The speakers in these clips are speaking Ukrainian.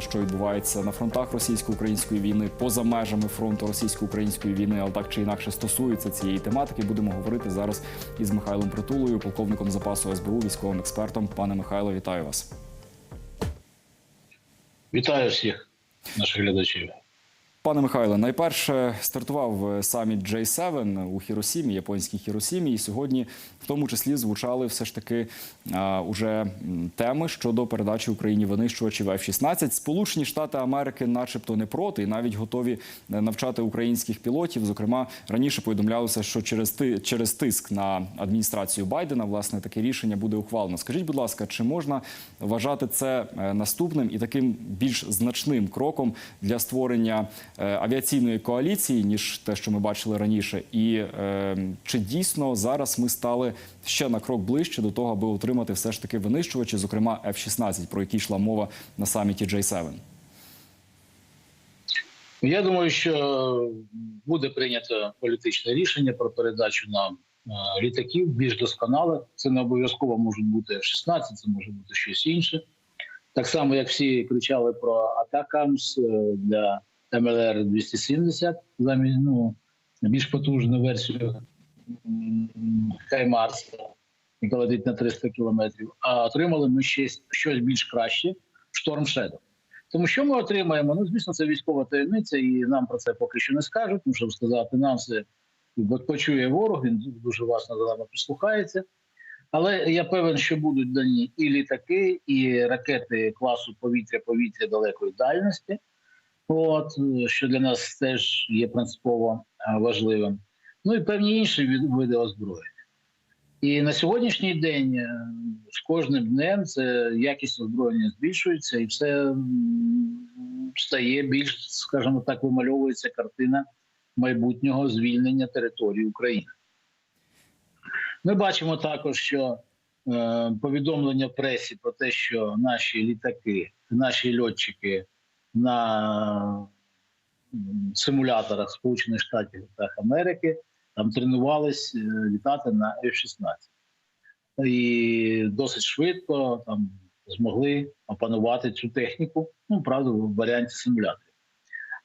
що відбувається на фронтах російсько-української війни, поза межами фронту російсько-української війни, але так чи інакше стосується цієї тематики. Будемо говорити зараз із Михайлом Притулою, полковником запасу СБУ, військовим експертом. Пане Михайло, вітаю вас. Вітаю всіх наших глядачів. Пане Михайле, найперше стартував е, саміт J7 у Хіросімі, японській Хіросімі, і сьогодні в тому числі звучали все ж таки а, уже теми щодо передачі Україні винищувачів F-16. Сполучені Штати Америки, начебто, не проти, і навіть готові е, навчати українських пілотів. Зокрема, раніше повідомлялося, що через ти через тиск на адміністрацію Байдена власне таке рішення буде ухвалено. Скажіть, будь ласка, чи можна вважати це е, наступним і таким більш значним кроком для створення е, авіаційної коаліції, ніж те, що ми бачили раніше, і е, чи дійсно зараз ми стали ще на крок ближче до того, аби отримати все ж таки винищувачі, зокрема F-16, про які йшла мова на саміті J7? Я думаю, що буде прийнято політичне рішення про передачу нам е, літаків більш досконале. Це не обов'язково можуть бути F-16, це може бути щось інше. Так само, як всі кричали про Атакамс е, для МЛР 270 замість ну, більш потужну версію Хаймарса, яка летить на 300 кілометрів. А отримали ми ще щось більш краще Шторм Shadow. Тому що ми отримаємо? Ну, звісно, це військова таємниця, і нам про це поки що не скажуть. Тому що сказати, нам це почує ворог, він дуже власно за нами прислухається. Але я певен, що будуть дані і літаки, і ракети класу повітря-повітря далекої дальності. От що для нас теж є принципово е, важливим. Ну і певні інші види озброєння. І на сьогоднішній день е, з кожним днем це якість озброєння збільшується, і все стає більш, скажімо так, вимальовується картина майбутнього звільнення території України. Ми бачимо також, що е, повідомлення в пресі про те, що наші літаки, наші льотчики на симуляторах Сполучених Штатів Америки там тренувались е, літати на F-16. І досить швидко там змогли опанувати цю техніку, ну, правда, в варіанті симуляторів.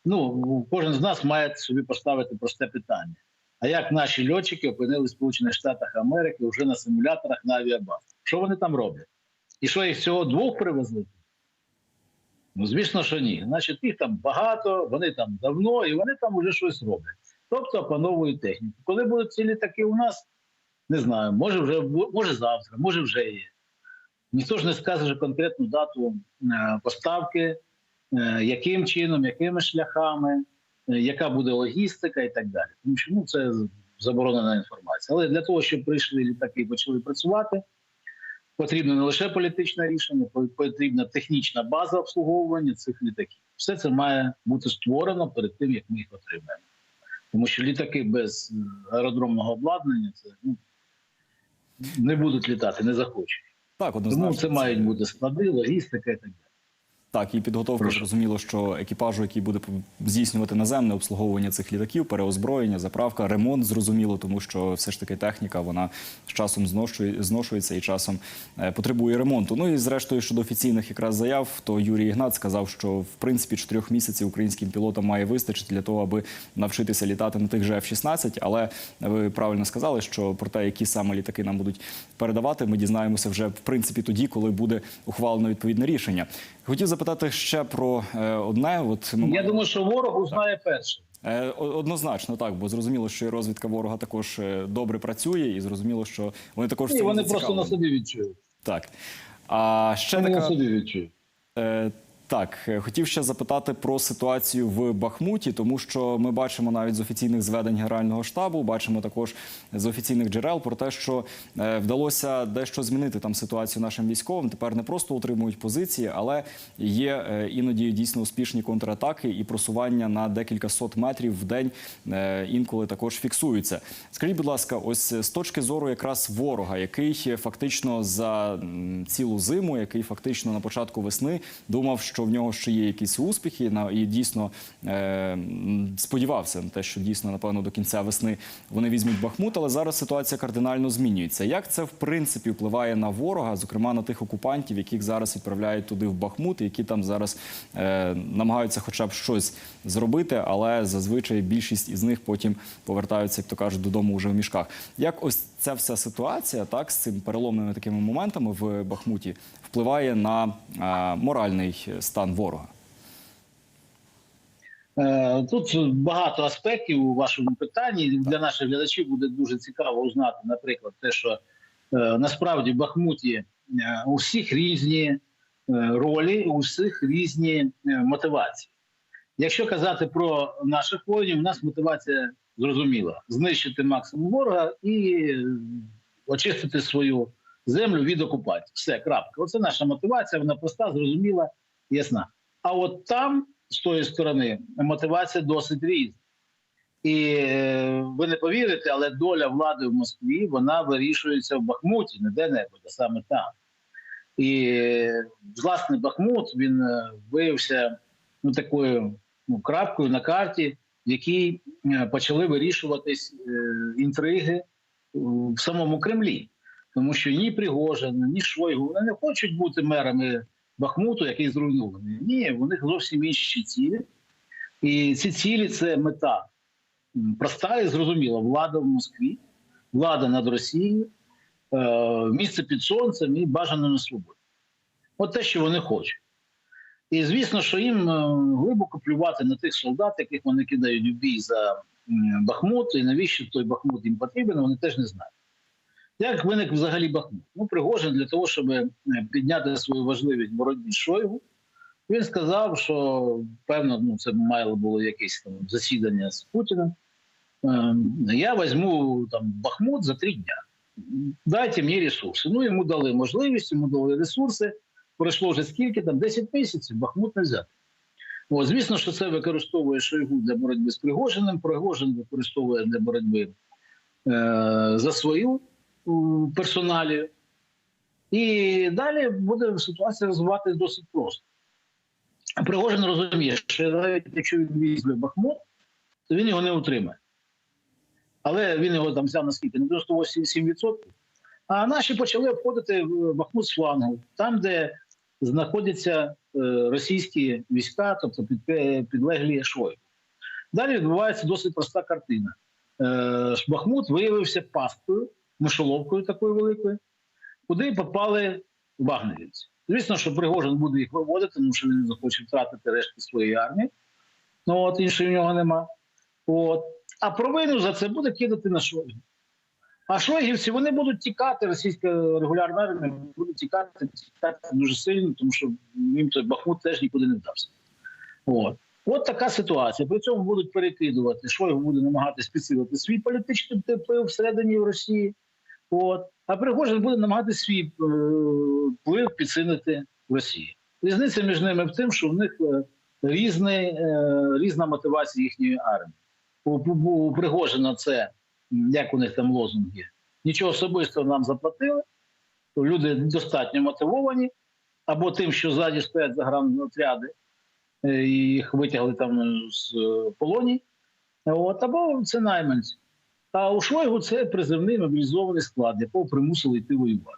Ну, кожен з нас має собі поставити просте питання. А як наші льотчики опинились в Сполучених Штатах Америки вже на симуляторах на авіабазах? Що вони там роблять? І що їх всього двох привезли? Ну, звісно, що ні. Значить, їх там багато, вони там давно і вони там вже щось роблять. Тобто опановують техніку. Коли будуть ці літаки у нас, не знаю, може вже може завтра, може вже є. Ніхто ж не скаже конкретну дату е, поставки, е, яким чином, якими шляхами, е, яка буде логістика і так далі. Тому що ну, це заборонена інформація. Але для того, щоб прийшли літаки і почали працювати, потрібно не лише політичне рішення, потрібна технічна база обслуговування цих літаків. Все це має бути створено перед тим, як ми їх отримаємо. Тому що літаки без е, аеродромного обладнання це ну, не будуть літати, не захочуть. Так. Тому це мають бути склади, логістика і так далі. Так, і підготовка Прошу. зрозуміло, що екіпажу, який буде здійснювати наземне обслуговування цих літаків, переозброєння, заправка, ремонт зрозуміло, тому що все ж таки техніка вона з часом зношує, зношується і часом е, потребує ремонту. Ну і зрештою щодо офіційних якраз заяв, то Юрій Ігнат сказав, що в принципі чотирьох місяців українським пілотам має вистачити для того, аби навчитися літати на тих же F-16. Але ви правильно сказали, що про те, які саме літаки нам будуть передавати, ми дізнаємося вже в принципі тоді, коли буде ухвалено відповідне рішення. Хотів запитати ще про е, одне. От ми Я думаю, що ворог узнає перше. Е, Однозначно, так, бо зрозуміло, що і розвідка ворога також е, добре працює, і зрозуміло, що вони також І вони просто на собі відчують. Так. А ще Вони на собі відчують. Так, е, хотів ще запитати про ситуацію в Бахмуті, тому що ми бачимо навіть з офіційних зведень Генерального штабу, бачимо також з офіційних джерел про те, що е, вдалося дещо змінити там ситуацію нашим військовим. Тепер не просто утримують позиції, але є е, іноді дійсно успішні контратаки і просування на декілька сот метрів в день інколи також фіксуються. Скажіть, будь ласка, ось з точки зору якраз ворога, який фактично за цілу зиму, який фактично на початку весни думав, в нього ще є якісь успіхи, і дійсно е, сподівався на те, що дійсно, напевно, до кінця весни вони візьмуть Бахмут, але зараз ситуація кардинально змінюється. Як це в принципі впливає на ворога, зокрема на тих окупантів, яких зараз відправляють туди в Бахмут, які там зараз е, намагаються хоча б щось зробити, але зазвичай більшість із них потім повертаються, як то кажуть, додому вже в мішках. Як ось ця вся ситуація, так з цим переломними такими моментами в Бахмуті впливає на е, моральний стан ворога? Е, Тут багато аспектів у вашому питанні. Для наших глядачів буде дуже цікаво узнати, наприклад, те, що е, насправді в Бахмуті е, у всіх різні ролі, у всіх різні мотивації. Якщо казати про наших воїнів, у нас мотивація зрозуміла: знищити максимум ворога і очистити свою землю від окупації. Все, крапка. Оце наша мотивація, вона проста, зрозуміла, ясна. А от там, з тої сторони, мотивація досить різна. І е, ви не повірите, але доля влади в Москві вона вирішується в Бахмуті, не де-небудь, а саме там. І е, власне Бахмут він е, виявився ну, такою ну, крапкою на карті, в якій почали вирішуватись інтриги в самому Кремлі. Тому що ні Пригожин, ні Шойгу вони не хочуть бути мерами Бахмуту, який зруйнований. Ні, у них зовсім інші цілі. І ці цілі це мета проста і зрозуміла. Влада в Москві, влада над Росією, е, місце під сонцем і бажано на свободі. От те, що вони хочуть. І звісно, що їм е, глибоко плювати на тих солдат, яких вони кидають в бій за Бахмут, і навіщо той Бахмут їм потрібен, вони теж не знають. Як виник взагалі Бахмут? Ну, Пригожин для того, щоб е, підняти свою важливість боротьбі з Шойгу, він сказав, що певно, ну це мало було якесь там засідання з Путіним. Е, Я візьму там Бахмут за три дня. Дайте мені ресурси. Ну йому дали можливість, йому дали ресурси. Пройшло вже скільки там 10 місяців, Бахмут не взяти. Звісно, що це використовує Шойгу для боротьби з Пригожиним. Пригожин використовує для боротьби е, за свою м, персоналію. І далі буде ситуація розвиватися досить просто. Пригожин розуміє, що навіть якщо він візьме Бахмут, то він його не утримає. Але він його там взяв наскільки? На 98%. А наші почали обходити в Бахмут з флангу, там, де знаходяться е, російські війська, тобто підлеглі Шойгу. Далі відбувається досить проста картина. Е, Бахмут виявився пасткою, мишоловкою такою великою, куди попали вагнерівці. Звісно, що Пригожин буде їх виводити, тому що він не захоче втратити рештки своєї армії. Ну от іншої в нього нема. От. А провину за це буде кидати на Шойгу. А шойгівці вони будуть тікати, російська регулярна армія буде тікати, тікати дуже сильно, тому що їм той Бахмут теж нікуди не вдався. От. От така ситуація. При цьому будуть перекидувати. Шойгу буде намагатися підсилити свій політичний вплив всередині Росії. От. А Пригожин буде намагатися свій е, вплив підсилити в Росії. Різниця між ними в тим, що в них е, різний, е, різна мотивація їхньої армії. У, Пригожина це, як у них там лозунг є, нічого особистого нам заплатили, люди достатньо мотивовані, або тим, що ззаді стоять загранотряди, їх витягли там з полоній, от, або це найманці. А у Шойгу це призивний мобілізований склад, якого примусили йти воювати.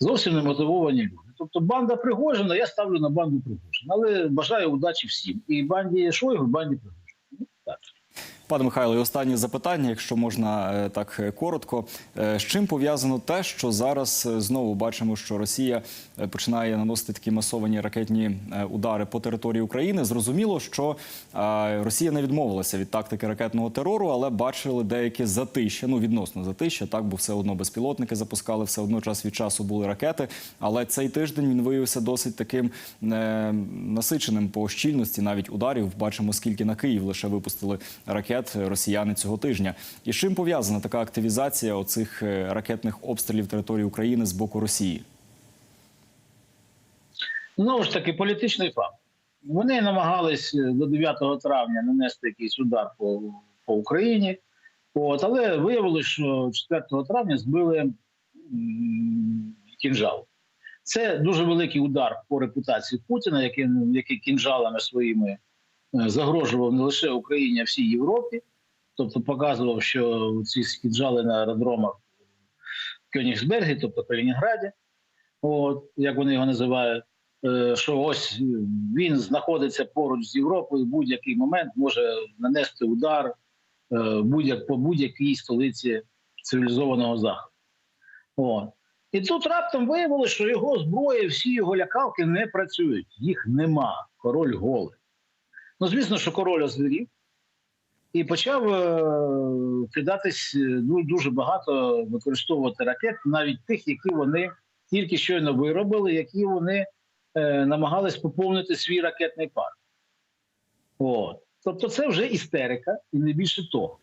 Зовсім не мотивовані люди. Тобто банда Пригожина, я ставлю на банду Пригожина, але бажаю удачі всім. І банді Шойгу, і банді Пригожина. Ну, так. Пане Михайло, і останнє запитання, якщо можна е, так е, коротко. Е, З чим пов'язано те, що зараз знову бачимо, що Росія починає наносити такі масовані ракетні удари по території України? Зрозуміло, що Росія не відмовилася від тактики ракетного терору, але бачили деякі затища, ну відносно затища, так бо все одно безпілотники запускали, все одно час від часу були ракети. Але цей тиждень він виявився досить таким насиченим по щільності, навіть ударів. Бачимо, скільки на Київ лише випустили ракет росіяни цього тижня. І з чим пов'язана така активізація оцих е, ракетних обстрілів території України з боку Росії? Знову ж таки, політичний факт. Вони намагались е, до 9 травня нанести якийсь удар по, по Україні, от, але виявилось, що 4 травня збили кінжал. Це дуже великий удар по репутації Путіна, який, який кінжалами своїми е, загрожував не лише Україні, а всій Європі. Тобто показував, що ці кінжали на аеродромах в Кёнігсбергі, тобто Калінінграді, от як вони його називають, е, що ось він знаходиться поруч з Європою, в будь-який момент може нанести удар е, будь-як по будь-якій столиці цивілізованого заходу. От. І тут раптом виявилося, що його зброя, всі його лякалки не працюють, їх нема. Король голий. Ну, звісно, що король озвірів і почав е, кидатись е, ну, дуже багато використовувати ракет, навіть тих, які вони тільки щойно виробили, які вони е, намагались поповнити свій ракетний парк. От. Тобто, це вже істерика, і не більше того.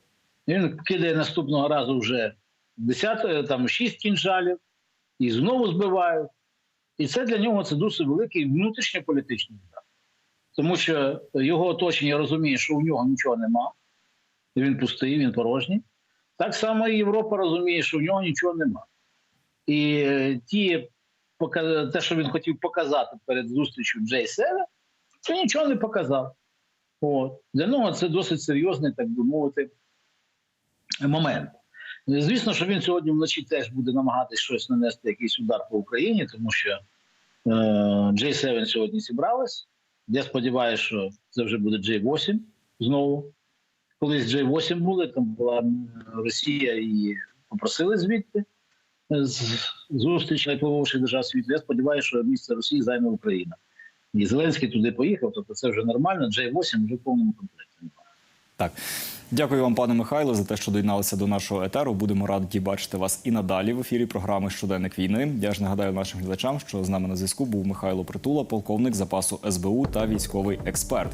Він кидає наступного разу вже 10, там 6 кінжалів і знову збивають. І це для нього це дуже великий внутрішньополітичний. Тому що його оточення розуміє, що у нього нічого нема, він пустий, він порожній. Так само і Європа розуміє, що у нього нічого нема. І е, ті, те, що він хотів показати перед зустрічю J7, це нічого не показав. От. Для нього це досить серйозний, так би мовити, момент. Звісно, що він сьогодні вночі теж буде намагатись щось нанести, якийсь удар по Україні, тому що е, J7 сьогодні зібралась. Я сподіваюся, що це вже буде J8 знову. Колись J8 були, там була Росія і попросили звідти е, з зустріч найвпливовіших держав світу. Я сподіваюся, що місце Росії займе Україна. І Зеленський туди поїхав, тобто це вже нормально. J8 вже в повному комплекті. Так, дякую вам, пане Михайло, за те, що доєдналися до нашого етеру. Будемо раді бачити вас і надалі в ефірі програми Щоденник війни. Я ж нагадаю нашим глядачам, що з нами на зв'язку був Михайло Притула, полковник запасу СБУ та військовий експерт.